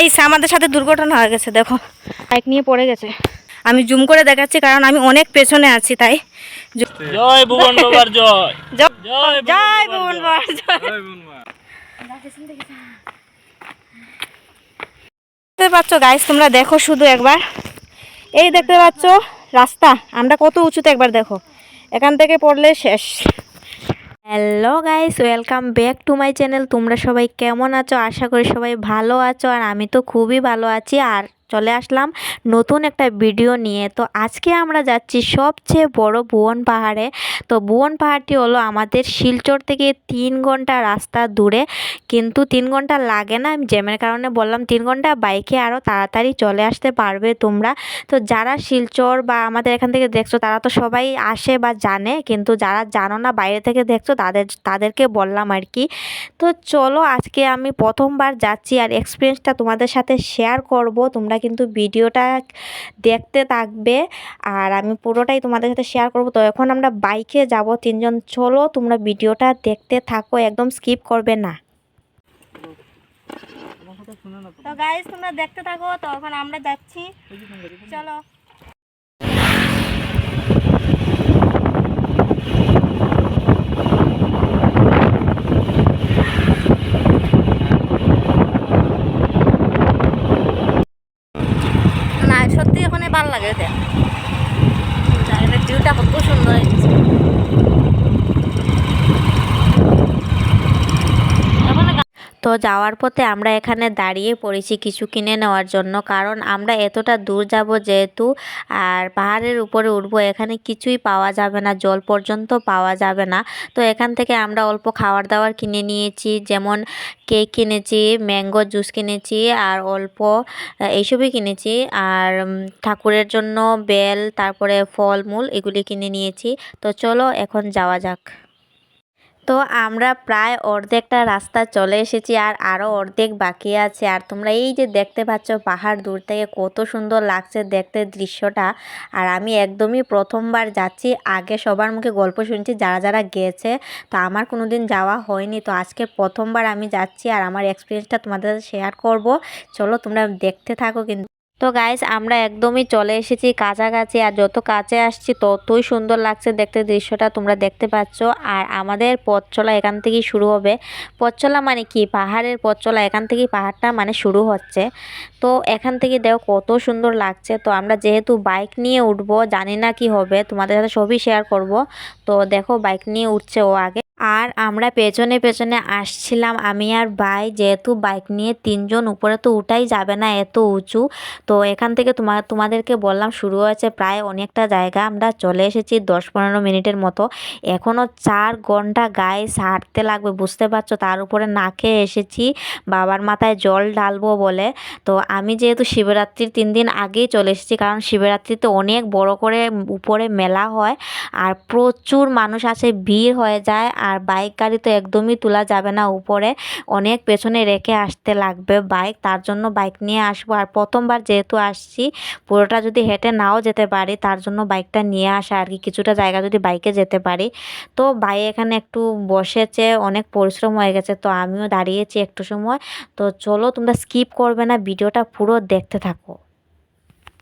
এই সে আমাদের সাথে দুর্ঘটনা হয়ে গেছে দেখো। বাইক নিয়ে পড়ে গেছে। আমি জুম করে দেখাচ্ছি কারণ আমি অনেক পেছনে আছি তাই। জয় ভুবন বাবার জয়। জয় ভুবন বাবার জয়। দেখতে পাচ্ছ গাইস তোমরা দেখো শুধু একবার। এই দেখতে পাচ্ছ রাস্তা। আমরা কত উঁচুতে একবার দেখো। এখান থেকে পড়লে শেষ। Hello guys welcome back to my channel তোমরা সবাই কেমন আছো? আশা করি সবাই ভালো আছো, আর আমি তো খুবই ভালো আছি। আর চলে আসলাম নতুন একটা ভিডিও নিয়ে। তো আজকে আমরা যাচ্ছি সবচেয়ে বড় ভুবন পাহাড়ে। তো ভুবন পাহাড়টি হলো আমাদের শিলচর থেকে তিন ঘণ্টা রাস্তা দূরে। কিন্তু তিন ঘণ্টা লাগে না, আমি জ্যামের কারণে বললাম তিন ঘণ্টা, বাইকে আরও তাড়াতাড়ি চলে আসতে পারবে তোমরা। তো যারা শিলচর বা আমাদের এখান থেকে দেখছ, তারা তো সবাই আসে বা জানে, কিন্তু যারা জানো না, বাইরে থেকে দেখছ, তাদের, তাদেরকে বললাম আর কি। তো চলো আজকে আমি প্রথমবার যাচ্ছি আর এক্সপিরিয়েন্সটা তোমাদের সাথে শেয়ার করব। তোমরা কিন্তু ভিডিওটা দেখতে থাকবে। আর আমি পুরোটাই তোমাদের সাথে শেয়ার করব। তো এখন আমরা বাইকে যাব। তিনজন চলো তোমরা ভিডিওটা দেখতে থাকো একদম স্কিপ করবে না। তো গাইস তোমরা দেখতে থাকো। তো এখন আমরা যাচ্ছি। চলো না সত্যি ওখানে ভালো লাগে ওতে ভিউটা কত সুন্দর হয়েছে। তো যাওয়ার পথে আমরা এখানে দাঁড়িয়ে পড়েছি কিছু কিনে নেওয়ার জন্য। কারণ আমরা এতটা দূর যাব যেহেতু, আর পাহাড়ের উপরে উঠবো, এখানে কিছুই পাওয়া যাবে না, জল পর্যন্ত পাওয়া যাবে না। তো এখান থেকে আমরা অল্প খাবার দাবার কিনে নিয়েছি, যেমন কেক কিনেছি, ম্যাঙ্গো জুস কিনেছি, আর অল্প এইসবই কিনেছি। আর ঠাকুরের জন্য বেল, তারপরে ফলমূল এগুলি কিনে নিয়েছি। তো চলো এখন যাওয়া যাক। তো আমরা প্রায় অর্ধেকটা রাস্তা চলে এসেছি আর আরও অর্ধেক বাকি আছে। আর তোমরা এই যে দেখতে পাচ্ছ পাহাড় দূর থেকে কত সুন্দর লাগছে দেখতে দৃশ্যটা। আর আমি একদমই প্রথমবার যাচ্ছি, আগে সবার মুখে গল্প শুনছি, যারা যারা গেছে, তো আমার কোনো দিন যাওয়া হয়নি। তো আজকে প্রথমবার আমি যাচ্ছি আর আমার এক্সপিরিয়েন্সটা তোমাদের শেয়ার করব। চলো তোমরা দেখতে থাকো কিন্তু। তো গাইস আমরা একদমই চলে এসেছি কাছাকাছি, আর যত কাছে আসছি ততই সুন্দর লাগছে দেখতে দৃশ্যটা তোমরা দেখতে পাচ্ছ। আর আমাদের পথ চলা এখান থেকেই শুরু হবে। পথ চলা মানে কি? পাহাড়ের পথ চলা এখান থেকেই পাহাড়টা মানে শুরু হচ্ছে। তো এখান থেকে দেখো কত সুন্দর লাগছে। তো আমরা যেহেতু বাইক নিয়ে উঠবো, জানি না কি হবে, তোমাদের সাথে সবই শেয়ার করব। তো দেখো বাইক নিয়ে উঠছে ও আগে। আর আমরা পেছনে পেছনে আসছিলাম আমি আর ভাই, যেহেতু বাইক নিয়ে তিনজন, উপরে তো উঠাই যাবে না, এত উঁচু। তো এখান থেকে তোমা, তোমাদেরকে বললাম শুরু হয়েছে প্রায় অনেকটা জায়গা। আমরা চলে এসেছি দশ পনেরো মিনিটের মতো। এখনও চার ঘণ্টা গায়ে সারতে লাগবে, বুঝতে পারছ? তার উপরে না খেয়ে এসেছি। বাবার মাথায় জল ঢালবো বলে। তো আমি যেহেতু শিবরাত্রির তিন দিন আগেই চলে এসেছি, কারণ শিবরাত্রিতে অনেক বড় করে উপরে মেলা হয় আর প্রচুর মানুষ আছে ভিড় হয়ে যায় আর বাইক গাড়ি তো একদমই তোলা যাবে না উপরে। অনেক পেছনে রেখে আসতে লাগবে বাইক, তার জন্য বাইক নিয়ে আসব। আর প্রথমবার যেহেতু আসছি, পুরোটা যদি হেঁটে নাও যেতে পারি, তার জন্য বাইকটা নিয়ে আসা আর কি। কিছুটা জায়গা যদি বাইকে যেতে পারি। তো ভাই এখানে একটু বসেছে, অনেক পরিশ্রম হয়ে গেছে, তো আমিও দাঁড়িয়েছি একটু সময়। তো চলো তোমরা স্কিপ করবে না, ভিডিওটা পুরো দেখতে থাকো।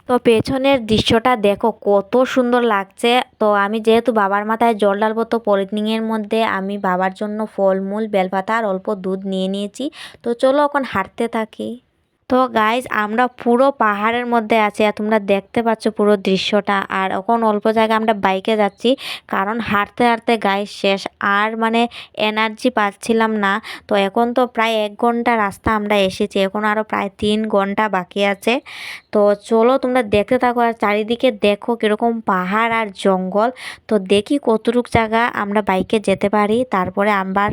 তো পেছনের দৃশ্যটা দেখো, কত সুন্দর লাগছে। তো আমি যেহেতু বাবার মাথায় জল ডালবো তো পলিথিনের মধ্যে আমি বাবার জন্য ফলমূল, বেলপাতা আর অল্প দুধ নিয়ে নিয়েছি। তো চলো এখন হাঁটতে থাকি। তো গাইজ আমরা পুরো পাহাড়ের মধ্যে আছি আর তোমরা দেখতে পাচ্ছ পুরো দৃশ্যটা। আর এখন অল্প জায়গা আমরা বাইকে যাচ্ছি, কারণ হাঁটতে হাঁটতে গাইজ শেষ। আর মানে এনার্জি পাচ্ছিলাম না। তো এখন তো প্রায় এক ঘণ্টা রাস্তা আমরা এসেছি, এখন আরও প্রায় তিন ঘণ্টা বাকি আছে। তো চলো তোমরা দেখতে থাকো আর চারিদিকে দেখো কীরকম পাহাড় আর জঙ্গল। তো দেখি কতটুক জায়গা আমরা বাইকে যেতে পারি, তারপরে আবার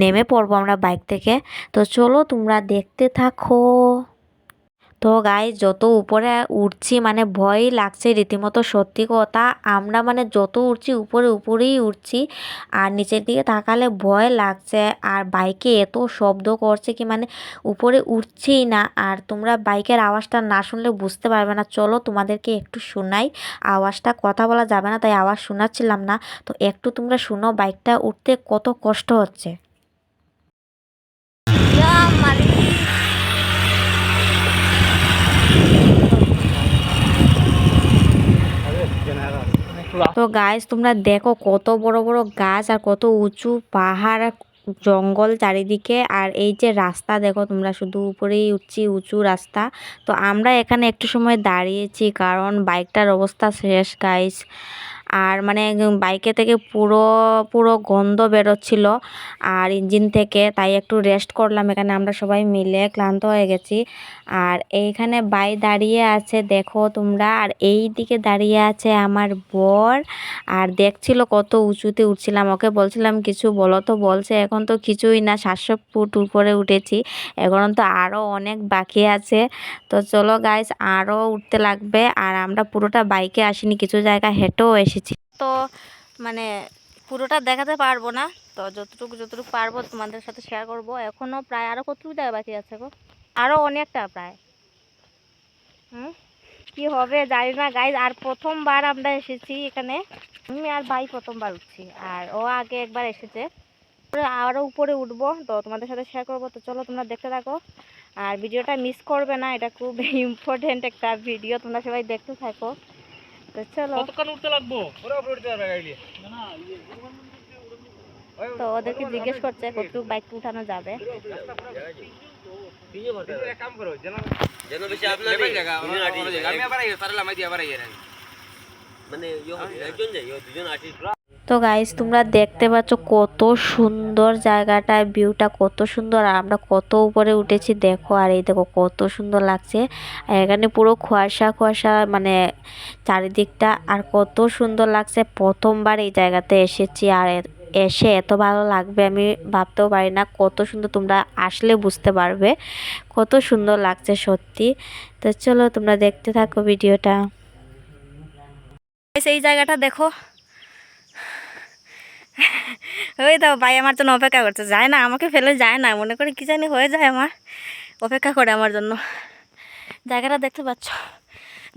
নেমে পড়ব আমরা বাইক থেকে। তো চলো তোমরা দেখতে থাকো। তো গাই, যত উপরে উঠছি মানে ভয়ই লাগছে রীতিমতো। সত্যি কথা, আমরা মানে যত উঠছি উপরে, উপরেই উঠছি। আর নিচের দিকে তাকালে ভয় লাগছে। আর বাইকে এত শব্দ করছে কি মানে উপরে উঠছেই না। আর তোমরা বাইকের আওয়াজটা না শুনলে বুঝতে পারবে না। চলো তোমাদেরকে একটু শোনাই। আওয়াজটা কথা বলা যাবে না, তাই আওয়াজ শোনাচ্ছিলাম না। তো একটু তোমরা শুনো, বাইকটা উঠতে কত কষ্ট হচ্ছে। তো গাছ তোমরা দেখো কত বড় বড় গাছ আর কত উঁচু পাহাড় জঙ্গল চারিদিকে। আর এই যে রাস্তা দেখো, তোমরা শুধু উপরেই উঠছি, উঁচু রাস্তা। তো আমরা এখানে একটু সময় দাঁড়িয়েছি, কারণ বাইকটার অবস্থা শেষ গাইস আর মানে বাইকে থেকে পুরো পুরো গন্ধ বেরোচ্ছিল আর ইঞ্জিন থেকে, তাই একটু রেস্ট করলাম। এখানে আমরা সবাই মিলে ক্লান্ত হয়ে গেছি। আর এইখানে বাই দাঁড়িয়ে আছে, দেখো তোমরা। আর এই দিকে দাঁড়িয়ে আছে আমার বর। আর দেখছিল কত উঁচুতে উঠছিলাম। ওকে বলছিলাম, কিছু বলো তো? বলছে, এখন তো কিছুই না সাতশো ফুট উপরে উঠেছি। এখন তো আরও অনেক বাকি আছে। তো চলো গাইস আরও উঠতে লাগবে। আর আমরা পুরোটা বাইকে আসিনি, কিছু জায়গা হেঁটেও এসেছি। তো মানে পুরোটা দেখাতে পারব না। তো যতটুকু যতটুকু পারব তোমাদের সাথে শেয়ার করব। এখনও প্রায় আরও কতটুকু জায়গা বাকি আছে গো? আরও অনেকটা প্রায়। হুম? কি হবে জানি না গাইজ আর প্রথমবার আমরা এসেছি এখানে। আমি আর ভাই প্রথমবার উঠছি, আর ও আগে একবার এসেছে। আরও উপরে উঠবো, তো তোমাদের সাথে শেয়ার করব। তো চলো তোমরা দেখতে থাকো। আর ভিডিওটা মিস করবে না, এটা খুব ইম্পর্টেন্ট একটা ভিডিও তোমরা সবাই দেখতে থাকো। তো চলো। কতক্ষণ উঠতে লাগবো? তো ওদেরকে জিজ্ঞেস করছে কতটুকু বাইক উঠানো যাবে। যেন বেশি আপনার নেই দুজন আর্টিস্ট আমি আবার পারলাম আবার মানে ইয়ো ইয়ো দুজন আর্টিস্ট তো গাইস তোমরা দেখতে পাচ্ছ কত সুন্দর জায়গাটা ভিউটা কত সুন্দর। আর আমরা কত উপরে উঠেছি দেখো, আর এই দেখো কত সুন্দর লাগছে। আর এখানে পুরো কুয়াশা কুয়াশা মানে চারিদিকটা, আর কত সুন্দর লাগছে। প্রথমবার এই জায়গাতে এসেছি, আর এসে এত ভালো লাগবে আমি ভাবতেও পারি না। কত সুন্দর তোমরা আসলে বুঝতে পারবে। কত সুন্দর লাগছে সত্যি। তো চলো তোমরা দেখতে থাকো ভিডিওটা। এই জায়গাটা দেখো ওই দাও ভাই, আমার জন্য অপেক্ষা করছে। যায় না, আমাকে ফেলে যায় না। মনে করি কি জানি হয়ে যায় আমার। অপেক্ষা করে আমার জন্য। জায়গাটা দেখতে পাচ্ছ?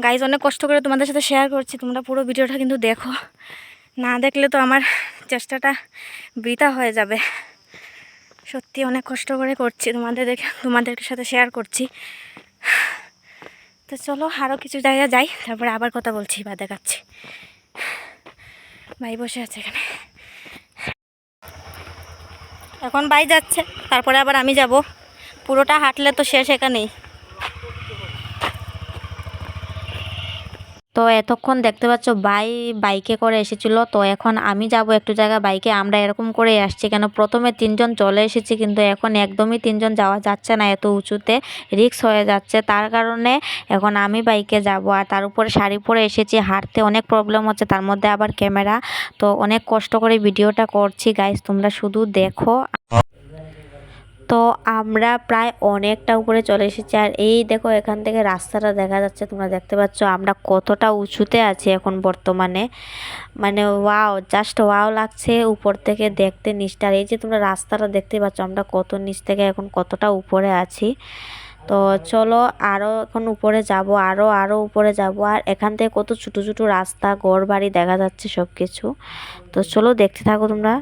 গাইজ অনেক কষ্ট করে তোমাদের সাথে শেয়ার করছি। তোমরা পুরো ভিডিওটা কিন্তু দেখো। না দেখলে তো আমার চেষ্টাটা বৃথা হয়ে যাবে। সত্যি অনেক কষ্ট করে করছি তোমাদের দেখে, তোমাদের সাথে শেয়ার করছি। তো চলো আরও কিছু জায়গায় যাই। তারপরে আবার কথা বলছি বা দেখাচ্ছি। ভাই বসে আছে এখানে। এখন বাই যাচ্ছে তারপরে আবার আমি যাব। পুরোটা হাঁটলে তো শেষ এখানেই। তো এতক্ষণ দেখতে পাচ্ছ ভাই বাইকে করে এসেছিল। তো এখন আমি যাব একটু জায়গা বাইকে, আমরা এরকম করে আসছি। কেন প্রথমে তিনজন চলে এসেছি, কিন্তু এখন একদমই তিনজন যাওয়া যাচ্ছে না, এত উঁচুতে রিক্স হয়ে যাচ্ছে। তার কারণে এখন আমি বাইকে যাব, আর তার উপরে শাড়ি পরে এসেছি। হাঁটতে অনেক প্রবলেম হচ্ছে, তার মধ্যে আবার ক্যামেরা। তো অনেক কষ্ট করে ভিডিওটা করছি। গাইস তোমরা শুধু দেখো। তো আমরা প্রায় অনেকটা উপরে চলে এসেছি। আর এই দেখো, এখান থেকে রাস্তাটা দেখা যাচ্ছে, তোমরা দেখতে পাচ্ছ। আমরা কতটা উঁচুতে আছি এখন বর্তমানে। মানে ওয়াও জাস্ট ওয়াও লাগছে উপর থেকে দেখতে নিচটা। এই যে তোমরা রাস্তাটা দেখতে পাচ্ছ, আমরা কত নিচ থেকে এখন কতটা উপরে আছি। তো চলো আরও এখন উপরে যাব আরও আরও উপরে যাব। আর এখান থেকে কত ছোটো ছোটো রাস্তা ঘর বাড়ি দেখা যাচ্ছে সব কিছু তো চলো, দেখতে থাকো তোমরা।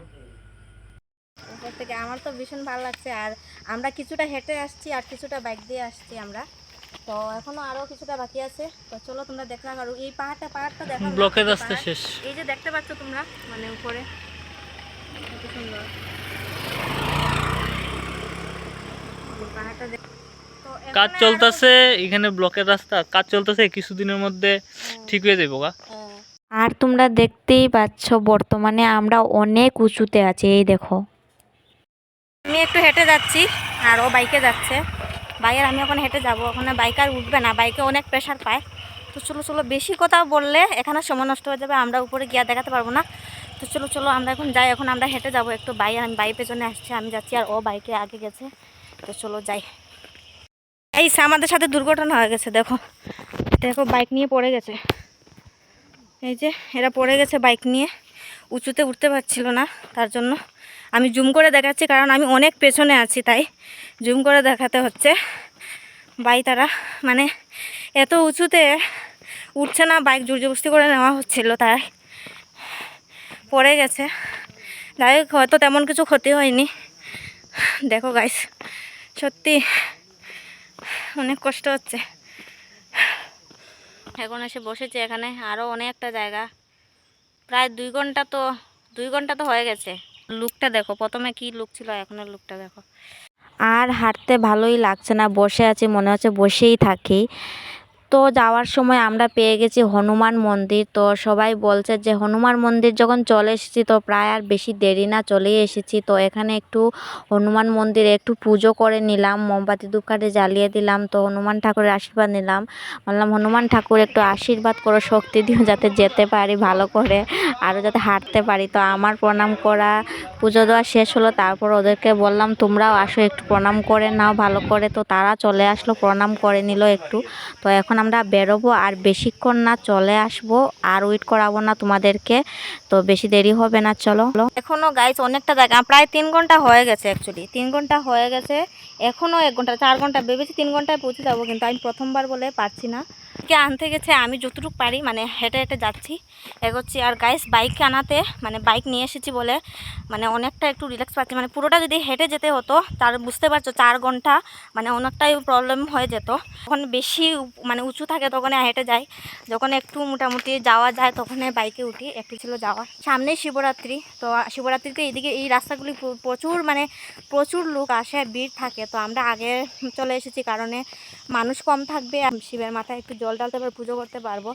থেকে। আমার তো ভীষণ ভালো লাগছে। আর আমরা কিছুটা হেঁটে আসছি আর কিছুটা বাইক দিয়ে আসছি আমরা। তো এখনও আরও কিছুটা বাকি আছে। তো চলো তোমরা দেখা করো এই পাহাড়টা পাহাড়টা দেখো ব্লকের রাস্তা শেষ। এই যে দেখতে পাচ্ছ তোমরা মানে উপরে। কত সুন্দর। পাহাড়টা কাজ চলতেছে এখানে ব্লকের রাস্তা। কাজ চলতেছে কিছুদিনের মধ্যে ঠিক হয়ে যাব গা। আর তোমরা দেখতেই পাচ্ছ বর্তমানে আমরা অনেক উঁচুতে আছি। এই দেখো। আমি একটু হেঁটে যাচ্ছি, আর ও বাইকে যাচ্ছে। বাইকের আমি ওখানে হেঁটে যাব। ওখানে বাইক আর উঠবে না, বাইকে অনেক প্রেশার পায়। তো চলো চলো বেশি কথা বললে এখানে সময় নষ্ট হয়ে যাবে, আমরা উপরে গিয়ে দেখাতে পারব না। তো চলো চলো আমরা এখন যাই, এখন আমরা হেঁটে যাব। একটু বাই আমি বাই পেছনে আসছি, আমি যাচ্ছি, আর ও বাইকে আগে গেছে। তো চলো যাই। এই আমাদের সাথে দুর্ঘটনা হয়ে গেছে, দেখো। দেখো, বাইক নিয়ে পড়ে গেছে। এই যে, এরা পড়ে গেছে বাইক নিয়ে। উঁচুতে উঠতে পারছিল না, তার জন্য। আমি জুম করে দেখাচ্ছি, কারণ আমি অনেক পেছনে আছি তাই। জুম করে দেখাতে হচ্ছে। বাই তারা মানে এত উঁচুতে উঠছে না, বাইক জোরজবস্তি করে নেওয়া হচ্ছিল তাই। পড়ে গেছে। যাই হয়তো তেমন কিছু ক্ষতি হয়নি। দেখো গাইস সত্যি অনেক কষ্ট হচ্ছে। এখন এসে বসেছে এখানে আরও অনেকটা জায়গা। প্রায় দুই ঘণ্টা তো, দুই ঘণ্টা তো হয়ে গেছে। লুকটা দেখো। প্রথমে কি লুক ছিল, এখনের লুকটা দেখো। আর হাঁটতে ভালোই লাগছে না, বসে আছি, মনে হচ্ছে বসেই থাকি। তো যাওয়ার সময় আমরা পেয়ে গেছি হনুমান মন্দির। তো সবাই বলছে যে হনুমান মন্দির যখন চলে এসেছি তো প্রায় আর বেশি দেরি না চলেই এসেছি। তো এখানে একটু হনুমান মন্দিরে একটু পুজো করে নিলাম, মোমবাতি ধূপকাঠি জ্বালিয়ে দিলাম, তো হনুমান ঠাকুরের আশীর্বাদ নিলাম। বললাম, হনুমান ঠাকুর, একটু আশীর্বাদ করো, শক্তি দিও যাতে যেতে পারি ভালো করে আরও যাতে হাঁটতে পারি। তো আমার প্রণাম করা, পুজো দেওয়া শেষ হলো, তারপর ওদেরকে বললাম, তোমরাও আসো, একটু প্রণাম করে নাও ভালো করে। তো তারা চলে আসলো, প্রণাম করে নিল একটু। তো এখন আমরা বেরোবো আর বেশিক্ষণ না চলে আসব আর ওয়েট করাবো না তোমাদেরকে। তো বেশি দেরি হবে না, চলো। এখনও গাইস অনেকটা জায়গা, প্রায় তিন ঘণ্টা হয়ে গেছে অ্যাকচুয়ালি তিন ঘণ্টা হয়ে গেছে। এখনও এক ঘণ্টা, চার ঘণ্টা, ভেবেছি তিন ঘন্টায় পৌঁছে যাব, কিন্তু আমি প্রথমবার বলে পারছি না। কে আনতে গেছে, আমি যতটুকু পারি মানে হেঁটে হেঁটে যাচ্ছি। এগোচ্ছি। আর গাইস বাইক আনাতে মানে বাইক নিয়ে এসেছি বলে মানে অনেকটা একটু রিল্যাক্স পাচ্ছি। মানে পুরোটা যদি হেঁটে যেতে হতো তার বুঝতে পারছ, চার ঘণ্টা মানে অনেকটাই প্রবলেম হয়ে যেত। যখন বেশি মানে উঁচু থাকে তখন হেঁটে যাই। যখন একটু মোটামুটি যাওয়া যায় তখন বাইকে উঠি, একটু ছিল যাওয়া সামনেই শিবরাত্রি, তো শিবরাত্রিতে এইদিকে এই রাস্তাগুলি প্রচুর মানে প্রচুর লোক আসে ভিড় থাকে। তো আমরা আগে চলে এসেছি কারণে মানুষ কম থাকবে শিবের মাথায় একটু জল ঢালতে পারব পুজো করতে পারব।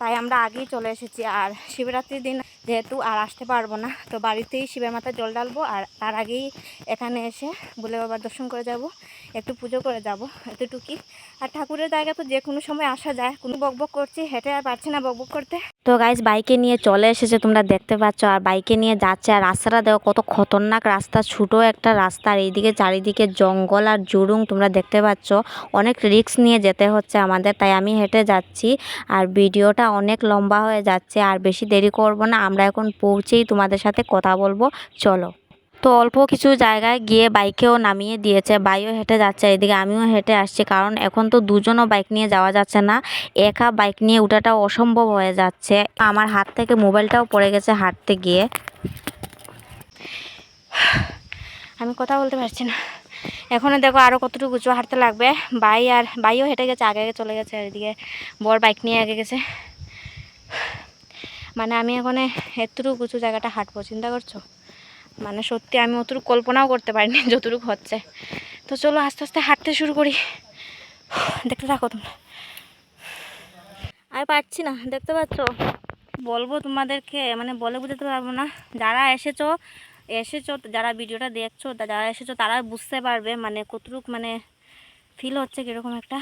তাই আমরা আগেই চলে এসেছি। আর শিবরাত্রির দিন যেহেতু আর আসতে পারব না, তো বাড়িতেই শিবের মাথায় জল ডালবো আর তার আগেই এখানে এসে বলে বাবার দর্শন করে যাব। একটু পুজো করে যাব এতটুকি আর ঠাকুরের জায়গা তো যে কোনো সময় আসা যায়। কোনো বকবক করছি, হেঁটে আর পারছি না বকবক করতে। তো গাইজ বাইকে নিয়ে চলে এসেছে, তোমরা দেখতে পাচ্ছ। আর বাইকে নিয়ে যাচ্ছে, আর রাস্তাটা দেখো, কত খতরনাক রাস্তা, ছোটো একটা রাস্তা। আর এইদিকে চারিদিকে জঙ্গল আর জুরুং, তোমরা দেখতে পাচ্ছ। অনেক রিস্ক নিয়ে যেতে হচ্ছে আমাদের, তাই আমি হেঁটে যাচ্ছি। আর ভিডিওটা অনেক লম্বা হয়ে যাচ্ছে, আর বেশি দেরি করব না। আমরা এখন পৌঁছেই তোমাদের সাথে কথা বলব। চলো। তো অল্প কিছু জায়গায় গিয়ে বাইকেও নামিয়ে দিয়েছে। বাইও হেঁটে যাচ্ছে এদিকে, আমিও হেঁটে আসছি কারণ এখন তো দুজনও বাইক নিয়ে যাওয়া যাচ্ছে না। একা বাইক নিয়ে ওঠাটা অসম্ভব হয়ে যাচ্ছে। আমার হাত থেকে মোবাইলটাও পড়ে গেছে হাঁটতে গিয়ে। আমি কথা বলতে পারছি না। এখনও দেখো আরও কতটুকু উঁচু হাঁটতে লাগবে। বাই আর, বাইও হেঁটে গেছে, আগে আগে চলে গেছে এদিকে। বর বাইক নিয়ে আগে গেছে। মানে আমি এখন এতটুকু উঁচু জায়গাটা হাঁটবো, চিন্তা করছ? মানে সত্যি আমি অতটুকু কল্পনাও করতে পারিনি যতটুকু হচ্ছে। তো চলো আস্তে আস্তে হাঁটতে শুরু করি। দেখতে থাকো তোমরা। আমি পারছি না, দেখতে পাচ্ছ? বলব তোমাদেরকে মানে বলে বোঝাতে পারব না। যারা এসেছ এসেছ, যারা ভিডিওটা দেখছ যারা এসেছ, তারা বুঝতে পারবে মানে কতটুক মানে ফিল হচ্ছে কীরকম একটা।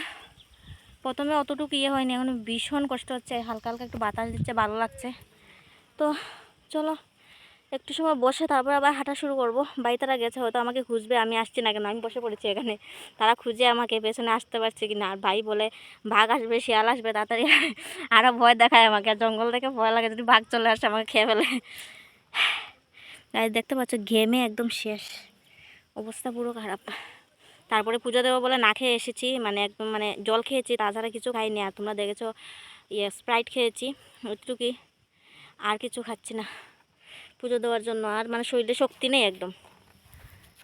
প্রথমে অতটুকু ইয়ে হয়নি, এখন ভীষণ কষ্ট হচ্ছে, হালকা হালকা একটু বাতাস দিচ্ছে, ভালো লাগছে। তো চলো একটু সময় বসে তারপর আবার হাঁটা শুরু করব। বাড়ি তারা গেছে, হয়তো আমাকে খুঁজবে, আমি আসছি না কেন? আমি বসে পড়েছি এখানে। তারা খুঁজে আমাকে, পেছনে আসতে পারছে কি না আর ভাই বলে বাঘ আসবে, শিয়াল আসবে, তাড়াতাড়ি আরও ভয় দেখায় আমাকে জঙ্গল থেকে ভয় লাগে যদি বাঘ চলে আসে আমাকে খেয়ে ফেলে। দেখতে পাচ্ছ ঘেমে একদম শেষ। অবস্থা পুরো খারাপ। তারপরে পুজো দেবো বলে না খেয়ে এসেছি মানে একদম মানে জল খেয়েছি, তাছাড়া কিছু খাইনি। আর তোমরা দেখেছ ইয়ে স্প্রাইট খেয়েছি, ওইটুকুই। আর কিছু খাচ্ছি না। পুজো দেওয়ার জন্য। আর মানে শরীরে শক্তি নেই একদম।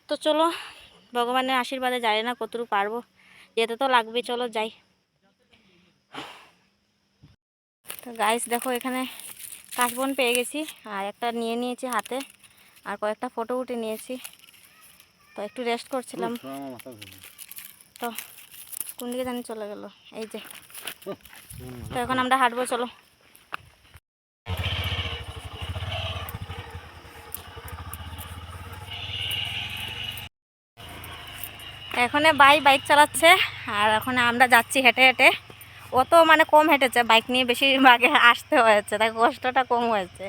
তো চলো ভগবানের আশীর্বাদে যাই না কতটুকু পারব। যেতে তো লাগবে চলো যাই। তো গাইস দেখো এখানে কাশবন পেয়ে গেছি। আর একটা নিয়ে নিয়েছি হাতে। আর কয়েকটা ফটো উঠে নিয়েছি। তো একটু রেস্ট করছিলাম। তো কোন দিকে জানি চলে গেল। এই যে। তো এখন আমরা হাঁটবো চলো। এখানে বাই বাইক চালাচ্ছে আর এখন আমরা যাচ্ছি হেঁটে হেঁটে। ও তো মানে কম হেঁটেছে বাইক নিয়ে বেশিরভাগে আসতে হয়েছে তাই কষ্টটা কম হয়েছে।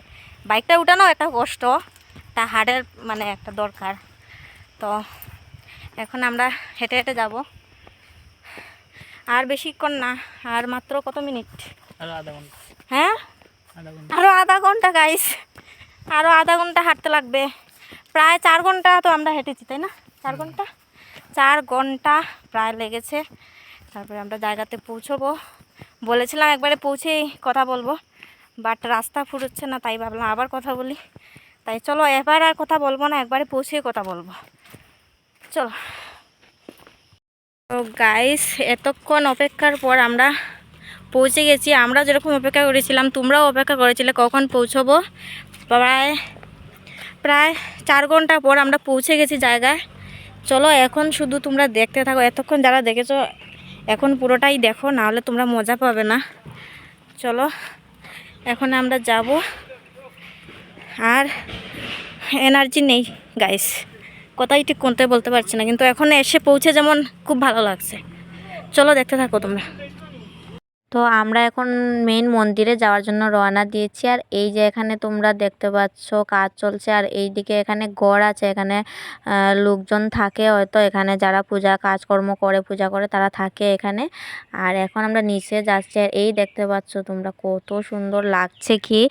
বাইকটা উঠানো একটা কষ্ট তা হার্টের মানে একটা দরকার। তো এখন আমরা হেঁটে হেঁটে যাব। আর বেশিক্ষণ না আর মাত্র কত মিনিট? আর আধা ঘণ্টা। হ্যাঁ? আরও আধা ঘণ্টা গাইস আরও আধা ঘণ্টা হাঁটতে লাগবে। প্রায় চার ঘণ্টা তো আমরা হেঁটেছি তাই না? চার ঘণ্টা? চার ঘণ্টা প্রায় লেগেছে। তারপরে আমরা জায়গাতে পৌঁছবো। বলেছিলাম একবারে পৌঁছেই কথা বলব বাট রাস্তা ফুরোচ্ছে না, তাই ভাবলাম আবার কথা বলি। তাই চলো, এবার আর কথা বলব না, একবারে পৌঁছেই কথা বলব। চলো। তো গাইস এতক্ষণ অপেক্ষার পর আমরা পৌঁছে গেছি। আমরা যেরকম অপেক্ষা করেছিলাম, তোমরাও অপেক্ষা করেছিলে কখন পৌঁছবো। প্রায় প্রায় চার ঘণ্টা পর আমরা পৌঁছে গেছি জায়গায়। চলো এখন শুধু তোমরা দেখতে থাকো। এতক্ষণ যারা দেখেছ, এখন পুরোটাই দেখো, নাহলে তোমরা মজা পাবে না। চলো, এখন আমরা যাব। আর এনার্জি নেই গাইস কথাই ঠিক কোনতে বলতে পারছি না, কিন্তু এখন এসে পৌঁছে যেমন খুব ভালো লাগছে। চলো দেখতে থাকো তোমরা। তো আমরা এখন মেইন মন্দিরে যাওয়ার জন্য রওনা দিয়েছি। আর এই যে এখানে তোমরা দেখতে পাচ্ছ কাজ চলছে। আর এই দিকে এখানে গড় আছে। এখানে লোকজন থাকে। হয়তো এখানে যারা পূজা কাজকর্ম করে, পূজা করে তারা থাকে এখানে। আর এখন আমরা নিচে যাচ্ছি। আর এই দেখতে পাচ্ছ তোমরা কত সুন্দর লাগছে কি।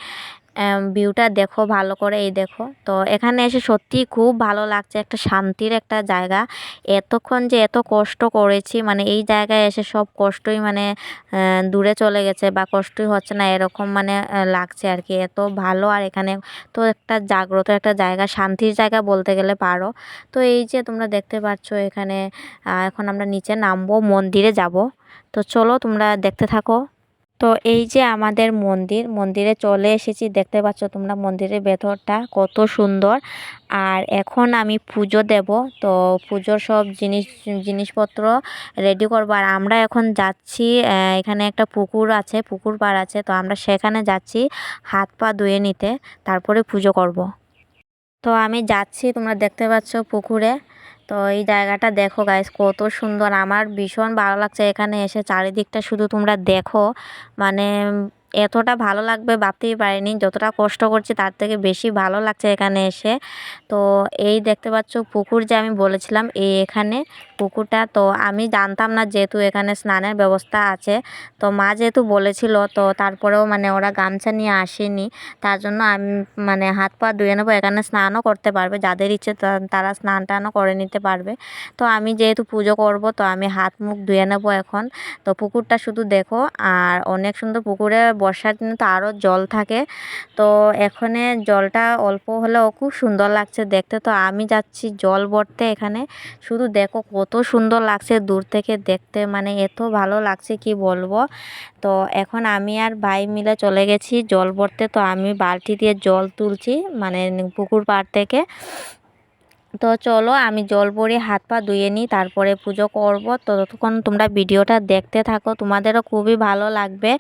ভিউটা দেখো, ভালো করে এই দেখো। তো এখানে এসে সত্যি খুব ভালো লাগছে একটা শান্তির একটা জায়গা। এতক্ষণ যে এত কষ্ট করেছি মানে এই জায়গায় এসে সব কষ্টই মানে দূরে চলে গেছে বা কষ্টই হচ্ছে না, এরকম মানে লাগছে আর কি। এত ভালো আর এখানে তো একটা জাগ্রত একটা জায়গা, শান্তির জায়গা বলতে গেলে পারো। তো এই যে তোমরা দেখতে পাচ্ছ এখানে এখন আমরা নিচে নামবো, মন্দিরে যাব। তো চলো তোমরা দেখতে থাকো। তো এই যে আমাদের মন্দির, মন্দিরে চলে এসেছি। দেখতে পাচ্ছ তোমরা মন্দিরের ভেতরটা কত সুন্দর। আর এখন আমি পুজো দেব। তো পুজোর সব জিনিস, জিনিসপত্র রেডি করব। আর আমরা এখন যাচ্ছি এখানে একটা পুকুর আছে, পুকুর পাড় আছে। তো আমরা সেখানে যাচ্ছি হাত পা ধুয়ে নিতে। তারপরে পুজো করব। তো আমি যাচ্ছি, তোমরা দেখতে পাচ্ছ পুকুরে। তো এই জায়গাটা দেখো গাইস কত সুন্দর। আমার ভীষণ ভালো লাগছে এখানে এসে। চারিদিকটা শুধু তোমরা দেখো। মানে এতটা ভালো লাগবে ভাবতেই পারিনি। যতটা কষ্ট করছি তার থেকে বেশি ভালো লাগছে এখানে এসে। তো এই দেখতে পাচ্ছ পুকুর যে আমি বলেছিলাম, এই এখানে পুকুরটা। তো আমি জানতাম না যেহেতু এখানে স্নানের ব্যবস্থা আছে। তো মা যেহেতু বলেছিল, তো তারপরেও মানে ওরা গামছা নিয়ে আসেনি। তার জন্য আমি মানে হাত পা ধুয়ে নেব, এখানে স্নানও করতে পারবে। যাদের ইচ্ছে তারা স্নান টানও করে নিতে পারবে। তো আমি যেহেতু পুজো করব, তো আমি হাত মুখ ধুয়ে নেব এখন। তো পুকুরটা শুধু দেখো, আর অনেক সুন্দর পুকুরে বর্ষার দিনে তো আরও জল থাকে। তো এখানে জলটা অল্প হলেও খুব সুন্দর লাগছে দেখতে। তো আমি যাচ্ছি জল ভরতে এখানে। শুধু দেখো কত সুন্দর লাগছে দূর থেকে দেখতে। মানে এত ভালো লাগছে কি বলব? তো এখন আমি আর ভাই মিলে চলে গেছি জল ভরতে। তো আমি বালতি দিয়ে জল তুলছি মানে পুকুর পাড় থেকে। তো চলো আমি জল পরে হাত পা ধুয়ে নিই তারপরে পুজো করব। ততক্ষণ তোমরা ভিডিওটা দেখতে থাকো তোমাদেরও খুবই ভালো লাগবে।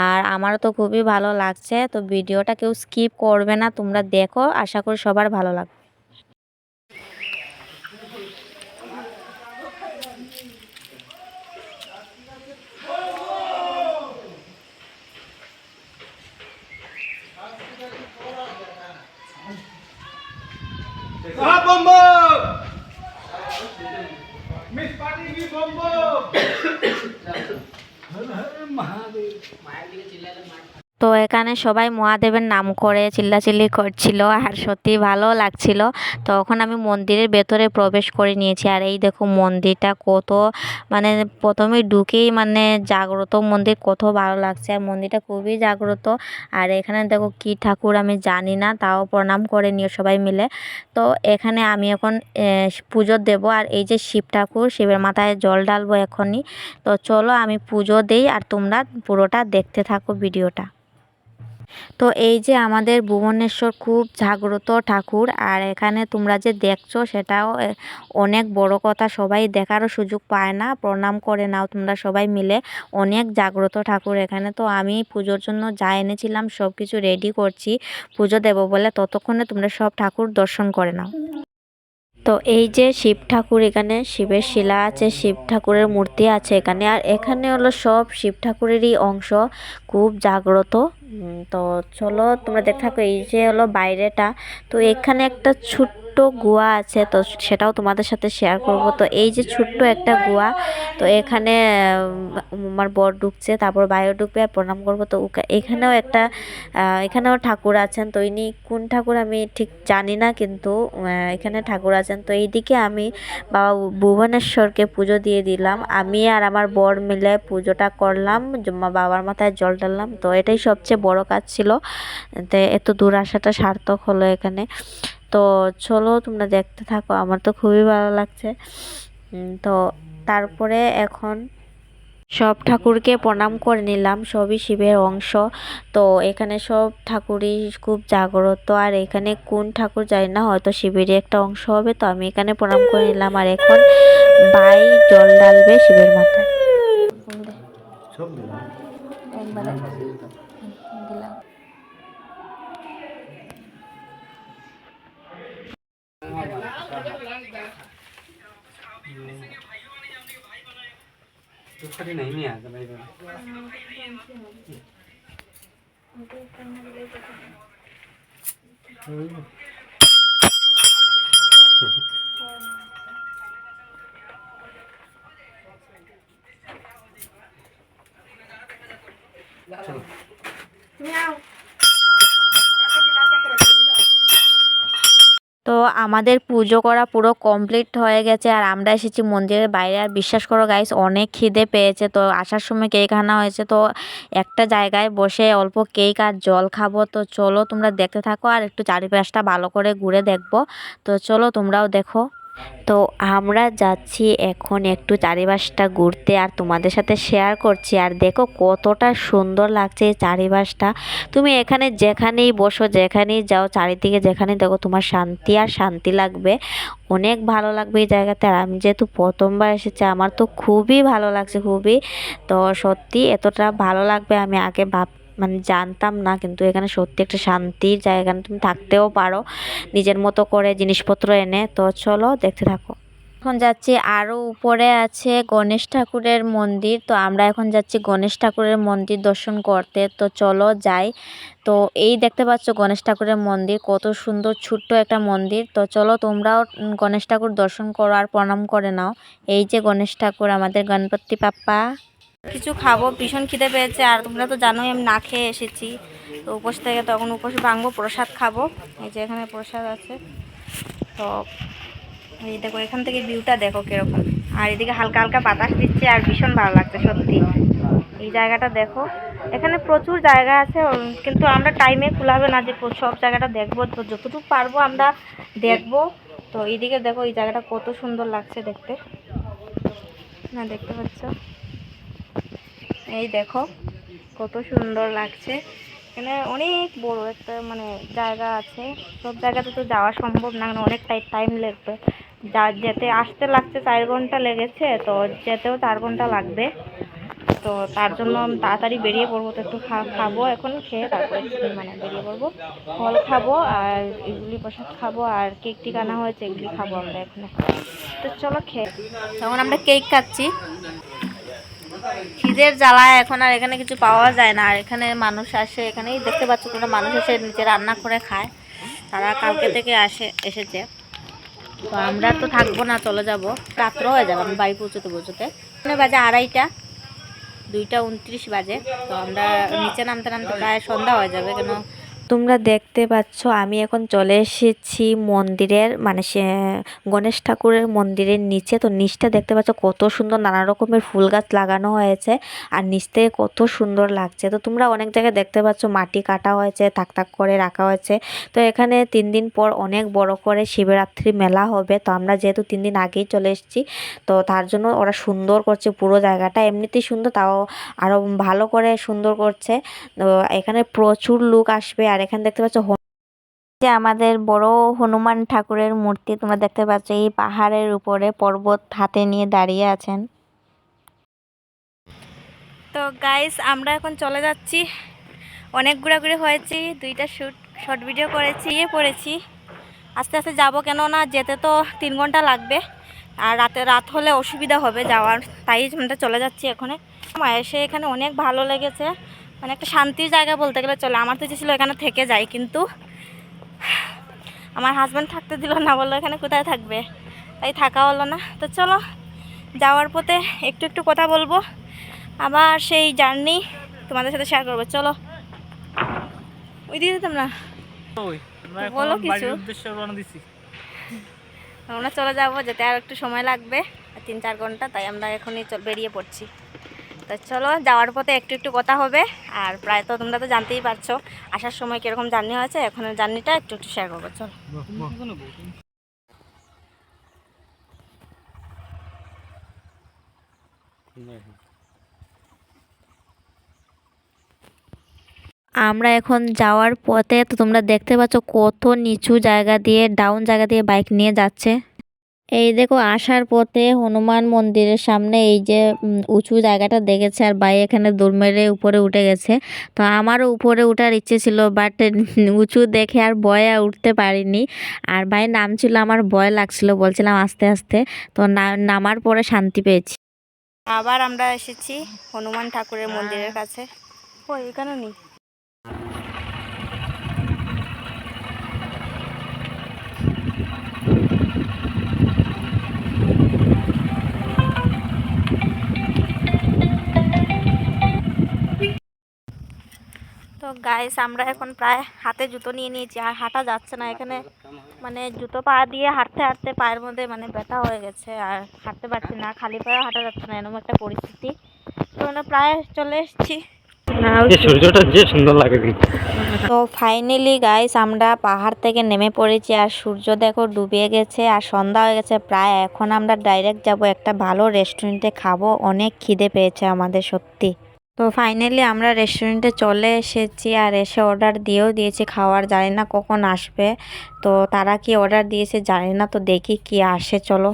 আর আমারও তো খুবই ভালো লাগছে তো ভিডিওটা কেউ স্কিপ করবে না তোমরা দেখো আশা করি সবার ভালো লাগবে। Ah, bomba! তো এখানে সবাই মহাদেবের নাম করে চিল্লাচিল্লি করছিল, আর সত্যি ভালো লাগছিল। তখন আমি মন্দিরের ভেতরে প্রবেশ করে নিয়েছি, আর এই দেখো মন্দিরটা কত মানে প্রথমে ঢুকেই মানে জাগ্রত মন্দির, কত ভালো লাগছে। আর মন্দিরটা খুবই জাগ্রত, আর এখানে দেখো কি ঠাকুর আমি জানি না, তাও প্রণাম করে নিও সবাই মিলে। তো এখানে আমি এখন পুজো দেব, আর এই যে শিব ঠাকুর, শিবের মাথায় জল ঢালবো এখনই। তো চলো আমি পুজো দেই, আর তোমরা পুরোটা দেখতে থাকো ভিডিওটা। তো এই যে আমাদের ভুবনেশ্বর খুব জাগ্রত ঠাকুর, আর এখানে তোমরা যে দেখছ সেটাও অনেক বড় কথা সবাই দেখারও সুযোগ পায় না। প্রণাম করে নাও তোমরা সবাই মিলে। অনেক জাগ্রত ঠাকুর এখানে। তো আমি পুজোর জন্য যা এনেছিলাম সব কিছু রেডি করছি। পুজো দেব বলে ততক্ষণে তোমরা সব ঠাকুর দর্শন করে নাও। তো এই যে শিব ঠাকুর এখানে, শিবের শিলা আছে, শিব ঠাকুরের মূর্তি আছে এখানে। আর এখানে হলো সব শিব ঠাকুরেরই অংশ, খুব জাগ্রত। তো চলো তোমরা দেখে থাকো, এই যে হলো বাইরেটা। তো এখানে একটা ছোট্ট গুয়া আছে, তো সেটাও তোমাদের সাথে শেয়ার করব। তো এই যে ছোট্ট একটা গুয়া তো এখানে আমার বর ঢুকছে, তারপর বাইরে ঢুকবে, আর প্রণাম করব। তো এখানেও একটা এখানেও ঠাকুর আছেন। তো ইনি কোন ঠাকুর আমি ঠিক জানি না, কিন্তু এখানে ঠাকুর আছেন। তো এইদিকে আমি বাবা ভুবনেশ্বরকে পুজো দিয়ে দিলাম। আমি আর আমার বর মিলে পুজোটা করলাম বাবার মাথায় জল ঢাললাম। তো এটাই সবচেয়ে বড় কাজ ছিল। তো এত দূর আসাটা সার্থক হলো এখানে। তো চলো তোমরা দেখতে থাকো আমার তো খুবই ভালো লাগছে। তো তারপরে এখন সব ঠাকুরকে প্রণাম করে নিলাম সবই শিবের অংশ। তো এখানে সব ঠাকুরই খুব জাগ্রত আর এখানে কোন ঠাকুর জানি না হয়তো শিবেরই একটা অংশ হবে তো আমি এখানে প্রণাম করে নিলাম। আর এখন বাই জল ঢালবে শিবের মাথায়। একবারে। दुखरी नहीं नहीं आता भाई चलो আমাদের পুজো করা পুরো কমপ্লিট হয়ে গেছে আর আমরা এসেছি মন্দিরের বাইরে। আর বিশ্বাস করো গাইস অনেক খিদে পেয়েছে। তো আসার সময় কেক আনা হয়েছে। তো একটা জায়গায় বসে অল্প কেক আর জল খাব। তো চলো তোমরা দেখতে থাকো আর একটু চারিপাশটা ভালো করে ঘুরে দেখব। তো চলো তোমরাও দেখো। তো আমরা যাচ্ছি এখন একটু চারিপাশটা ঘুরতে আর তোমাদের সাথে শেয়ার করছি। আর দেখো কতটা সুন্দর লাগছে এই চারিপাশটা। তুমি এখানে যেখানেই বসো, যেখানেই যাও, চারিদিকে যেখানে দেখো তোমার শান্তি আর শান্তি লাগবে। অনেক ভালো লাগবে এই জায়গাতে। আর আমি যেহেতু প্রথমবার এসেছি, আমার তো খুবই ভালো লাগছে, খুবই। তো সত্যি এতটা ভালো লাগবে আমি আগে ভাব মানে জানতাম না, কিন্তু এখানে সত্যি একটা শান্তির জায়গা তুমি থাকতেও পারো, নিজের মতো করে জিনিসপত্র এনে, তো চলো দেখতে থাকো। এখন যাচ্ছি আরও উপরে আছে গণেশ ঠাকুরের মন্দির, তো আমরা এখন যাচ্ছি গণেশ ঠাকুরের মন্দির দর্শন করতে, তো চলো যাই। তো এই দেখতে পাচ্ছ গণেশ ঠাকুরের মন্দির, কত সুন্দর ছোট্ট একটা মন্দির, তো চলো তোমরাও গণেশ ঠাকুর দর্শন করো আর প্রণাম করে নাও। এই যে গণেশ ঠাকুর, আমাদের গণপতি পাপ্পা। কিছু খাব, ভীষণ খিদে পেয়েছে। আর তোমরা তো জানোই, আমি না খেয়ে এসেছি। তো উপোস থেকে তখন উপোস ভাঙবো, প্রসাদ খাব। এই যে এখানে প্রসাদ আছে। তো এই দেখো, এখান থেকে ভিউটা দেখো কীরকম। আর এদিকে হালকা হালকা বাতাস দিচ্ছে, আর ভীষণ ভালো লাগছে, সত্যি। এই জায়গাটা দেখো। এখানে প্রচুর জায়গা আছে কিন্তু আমরা টাইমে কুলাবে না যে সব জায়গাটা দেখব। তো যতটুকু পারব আমরা দেখব। তো এইদিকে দেখো, এই জায়গাটা কত সুন্দর লাগছে দেখতে। না, দেখতে পাচ্ছ? এই দেখো, কত সুন্দর লাগছে। এখানে অনেক বড় একটা মানে জায়গা আছে। সব জায়গাতে তো যাওয়া সম্ভব না কারণ অনেক টাইম লাগবে। যা যেতে আসতে লাগছে চার ঘণ্টা লেগেছে, তো যেতেও চার ঘণ্টা লাগবে। তো তার জন্য তাড়াতাড়ি বেরিয়ে পড়ব, তো একটু খাব এখন, খেয়ে তারপরে মানে বেরিয়ে পড়ব। ফল খাব আর এগুলি প্রসাদ খাব, আর কেক টিক আনা হয়েছে এগুলি খাব আমরা এখানে। তো চলো খেয়ে তখন আমরা কেক খাচ্ছি। খিদের জ্বালায় এখন আর এখানে কিছু পাওয়া যায় না। আর এখানে মানুষ আসে, এখানেই দেখতে পাচ্ছ তোমরা মানুষ এসে নিচে রান্না করে খায়। তারা কালকে থেকে আসে, এসেছে। তো আমরা তো থাকব না, চলে যাব। রাত্র হয়ে যাবে, আমি বাড়ি পৌঁছতে পৌঁছতে। বাজে আড়াইটা, দুইটা উনত্রিশ বাজে। তো আমরা নিচে নামতে নামতে প্রায় সন্ধ্যা হয়ে যাবে, কেন তোমরা দেখতে পাচ্ছ, আমি এখন চলে এসেছি মন্দিরের মানে সে, গণেশ ঠাকুরের মন্দিরের নিচে। তো নিচটা দেখতে পাচ্ছ, কত সুন্দর নানা রকমের ফুল গাছ লাগানো হয়েছে আর নিচ থেকে কত সুন্দর লাগছে। তো তোমরা অনেক জায়গায় দেখতে পাচ্ছ, মাটি কাটা হয়েছে, থাক থাক করে রাখা হয়েছে। তো এখানে তিন দিন পর অনেক বড় করে শিবরাত্রি মেলা হবে। তো আমরা যেহেতু তিন দিন আগেই চলে এসেছি, তো তার জন্য ওরা সুন্দর করছে পুরো জায়গাটা। এমনিতেই সুন্দর, তাও আরও ভালো করে সুন্দর করছে। তো এখানে প্রচুর লোক আসবে আর এখানে দেখতে পাচ্ছ যে আমাদের বড় হনুমান ঠাকুরের মূর্তি, তোমরা দেখতে পাচ্ছ এই পাহাড়ের উপরে পর্বত হাতে নিয়ে দাঁড়িয়ে আছেন। তো গাইস আমরা এখন চলে যাচ্ছি। অনেক ঘোরাঘুরি হয়েছি, দুইটা শুট শর্ট ভিডিও করেছি ইয়ে পড়েছি। আস্তে আস্তে যাব কেন না, যেতে তো তিন ঘণ্টা লাগবে। আর রাতে রাত হলে অসুবিধা হবে যাওয়ার, তাই আমরা চলে যাচ্ছি এখানে। এসে এখানে অনেক ভালো লেগেছে। মানে একটা শান্তির জায়গা বলতে গেলে চলে। আমার তো ছিল এখানে থেকে যাই কিন্তু আমার হাজব্যান্ড থাকতে দিল না বলল এখানে কোথায় থাকবে? তাই থাকা হলো না। তো চলো যাওয়ার পথে একটু একটু কথা বলব। আবার সেই জার্নি তোমাদের সাথে শেয়ার করব। চলো। ওই দিকে যেতাম না? বলো কিছু। আমরা চলে যাব যেতে আর একটু সময় লাগবে আর তিন চার ঘণ্টা তাই আমরা এখনই বেরিয়ে পড়ছি। তো চলো, যাওয়ার পথে একটু একটু কথা হবে। আর প্রায় তো তোমরা তো জানতেই পারছ, আসার সময় কীরকম জার্নি হয়েছে এখন জার্নিটা একটু একটু শেয়ার করব, চলো। আমরা এখন যাওয়ার পথে তো তোমরা দেখতে পাচ্ছ কত নিচু জায়গা দিয়ে ডাউন জায়গা দিয়ে বাইক নিয়ে যাচ্ছে। এই দেখো আসার পথে হনুমান মন্দিরের সামনে এই যে উঁচু জায়গাটা দেখেছে আর ভাই এখানে দৌড় মেরে উপরে উঠে গেছে। তো আমারও উপরে উঠার ইচ্ছে ছিল বাট উঁচু দেখে আর ভয়ে উঠতে পারিনি। আর ভাই নামছিল আমার ভয় লাগছিল বলছিলাম আস্তে আস্তে। তো না- নামার পরে শান্তি পেয়েছি। আবার আমরা এসেছি হনুমান ঠাকুরের মন্দিরের কাছে। ও এখানে নেই? তো গাইস আমরা এখন প্রায় হাতে জুতো নিয়ে নিয়েছি আর হাঁটা যাচ্ছে না এখানে। মানে জুতো পা দিয়ে হাঁটতে হাঁটতে পায়ের মধ্যে মানে ব্যথা হয়ে গেছে আর হাঁটতে পারছি না খালি পায়েও হাঁটা যাচ্ছে না এরকম একটা পরিস্থিতি। তো আমরা প্রায় চলে এসেছি। সূর্যটা যে সুন্দর লাগে কিন্তু। তো ফাইনালি গাইস আমরা পাহাড় থেকে নেমে পড়েছি আর সূর্য দেখো ডুবে গেছে আর সন্ধ্যা হয়ে গেছে প্রায়। এখন আমরা ডাইরেক্ট যাব একটা ভালো রেস্টুরেন্টে খাব। অনেক খিদে পেয়েছে আমাদের সত্যি। তো ফাইনালি আমরা রেস্টুরেন্টে চলে এসেছি আর এসে অর্ডার দিয়েও দিয়েছি, খাওয়ার জানি না কখন আসবে। তো তারা কি অর্ডার দিয়েছে জানি না, তো দেখি কি আসে, চলো।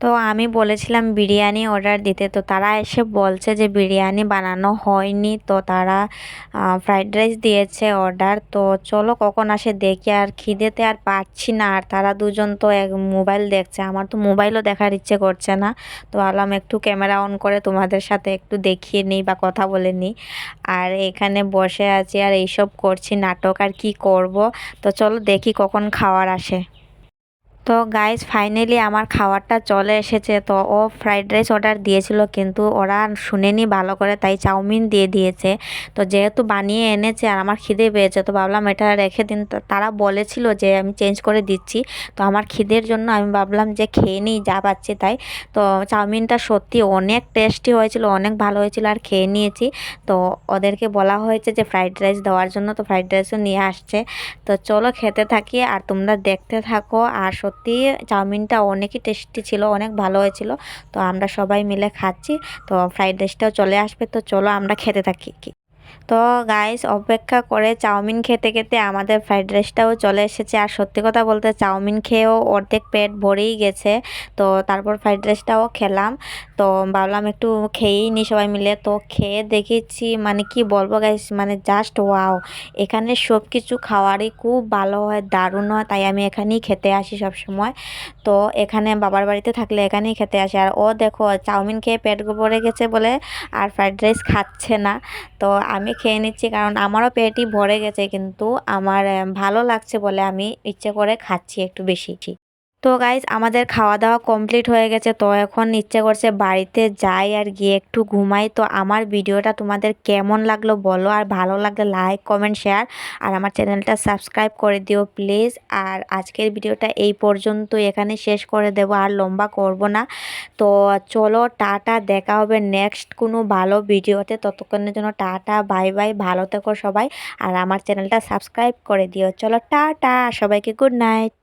তো আমি বলেছিলাম বিরিয়ানি অর্ডার দিতে, তো তারা এসে বলছে যে বিরিয়ানি বানানো হয়নি, তো তারা ফ্রাইড রাইস দিয়েছে অর্ডার। তো চলো কখন আসে দেখি, আর খিদেতে আর পাচ্ছি না, আর তারা দুজন তো এক মোবাইল দেখছে, আমার তো মোবাইলও দেখার ইচ্ছে করছে না। তো ভাবলাম একটু ক্যামেরা অন করে তোমাদের সাথে একটু দেখিয়ে নিই বা কথা বলে নিই। আর এখানে বসে আছি, আর এইসব করছি, নাটক আর কি করব। তো চলো দেখি কখন খাওয়ার আসে। তো গাইস ফাইনালি আমার খাবারটা চলে এসেছে। তো ও ফ্রাইড রাইস অর্ডার দিয়েছিল, কিন্তু ওরা শুনেনি ভালো করে, তাই চাউমিন দিয়ে দিয়েছে। তো যেহেতু বানিয়ে এনেছে আর আমার খিদে পেয়েছে, তো ভাবলাম এটা রেখে দিন। তারা বলেছিল যে আমি চেঞ্জ করে দিচ্ছি। তো আমার খিদের জন্য আমি ভাবলাম যে খেয়ে নিই, যা পাচ্ছি তাই। তো চাউমিনটা সত্যি অনেক টেস্টি হয়েছিল, অনেক ভালো হয়েছিল আর খেয়ে নিয়েছি। তো ওদেরকে বলা হয়েছে যে ফ্রাইড রাইস দেওয়ার জন্য, তো ফ্রাইড রাইসও নিয়ে আসছে। তো চলো খেতে থাকি, আর তোমরা দেখতে থাকো। আর সত্যি চাউমিনটা অনেকই টেস্টি ছিল, অনেক ভালো হয়েছিল। তো আমরা সবাই মিলে খাচ্ছি। তো ফ্রাইড রাইসটাও চলে আসবে। তো চলো আমরা খেতে থাকি। তো গাইস অপেক্ষা করে চাউমিন খেতে খেতে আমাদের ফ্রাইড রাইসটাও চলে এসেছে। আর সত্যি কথা বলতে চাউমিন খেয়েও অর্ধেক পেট ভরেই গেছে। তো তারপর ফ্রাইড রাইসটাও খেলাম। তো ভাবলাম একটু খেয়েই নি সবাই মিলে। তো খেয়ে দেখেছি মানে কি বলব গাইস মানে জাস্ট ওয়াও এখানে সব কিছু খাওয়ারই খুব ভালো হয়, দারুণ হয়। তাই আমি এখানেই খেতে আসি সব সময় তো এখানে বাবার বাড়িতে থাকলে এখানেই খেতে আসে। আর ও দেখো চাউমিন খেয়ে পেট ভরে গেছে বলে আর ফ্রাইড রাইস খাচ্ছে না। তো আমি খেয়ে নিচ্ছি কারণ আমারও পেটই ভরে গেছে কিন্তু আমার ভালো লাগছে বলে আমি ইচ্ছে করে খাচ্ছি একটু বেশি। তো গাইজ আমাদের খাওয়া দাওয়া কমপ্লিট হয়ে গেছে। তো এখন ইচ্ছে করছে বাড়িতে যাই আর গিয়ে একটু ঘুমাই। তো আমার ভিডিওটা তোমাদের কেমন লাগল বলো? আর ভালো লাগলে লাইক কমেন্ট শেয়ার আর আমার চ্যানেলটা সাবস্ক্রাইব করে দিও প্লিজ আর আজকের ভিডিওটা এই পর্যন্ত এখানে শেষ করে দেবো, আর লম্বা করব না। তো চলো, টাটা। দেখা হবে নেক্সট কোনো ভালো ভিডিওতে। ততক্ষণের জন্য টাটা বাই বাই ভালো থেকো সবাই। আর আমার চ্যানেলটা সাবস্ক্রাইব করে দিও। চলো, টাটা। সবাইকে গুড নাইট